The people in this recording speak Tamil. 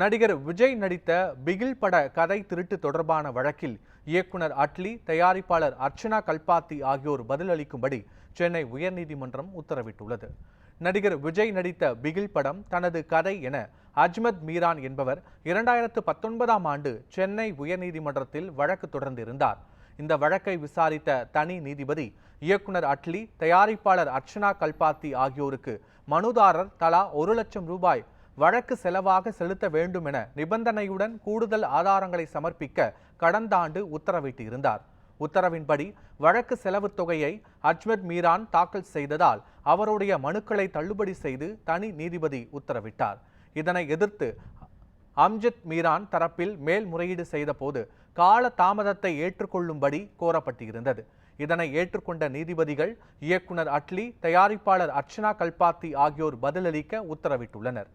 நடிகர் விஜய் நடித்த பிகில் பட கதை திருட்டு தொடர்பான வழக்கில் இயக்குனர் அட்லி தயாரிப்பாளர் அர்ச்சனா கல்பாத்தி ஆகியோர் பதிலளிக்கும்படி சென்னை உயர்நீதிமன்றம் உத்தரவிட்டுள்ளது. நடிகர் விஜய் நடித்த பிகில் படம் தனது கதை என அஜ்மத் மீரான் என்பவர் இரண்டாயிரத்து பத்தொன்பதாம் ஆண்டு சென்னை உயர்நீதிமன்றத்தில் வழக்கு தொடர்ந்திருந்தார். இந்த வழக்கை விசாரித்த தனி நீதிபதி இயக்குனர் அட்லி தயாரிப்பாளர் அர்ச்சனா கல்பாத்தி ஆகியோருக்கு மனுதாரர் தலா ஒரு லட்சம் ரூபாய் வழக்கு செலவாக செலுத்த வேண்டும் என நிபந்தனையுடன் கூடுதல் ஆதாரங்களை சமர்ப்பிக்க கடந்த ஆண்டு உத்தரவிட்டிருந்தார். உத்தரவின்படி வழக்கு செலவு தொகையை அஜ்மத் மீரான் தாக்கல் செய்ததால் அவருடைய மனுக்களை தள்ளுபடி செய்து தனி நீதிபதி உத்தரவிட்டார். இதனை எதிர்த்து அம்ஜத் மீரான் தரப்பில் மேல்முறையீடு செய்தபோது கால தாமதத்தை ஏற்றுக்கொள்ளும்படி கோரப்பட்டிருந்தது. இதனை ஏற்றுக்கொண்ட நீதிபதிகள் இயக்குனர் அட்லி தயாரிப்பாளர் அர்ச்சனா கல்பாத்தி ஆகியோர் பதிலளிக்க உத்தரவிட்டுள்ளனர்.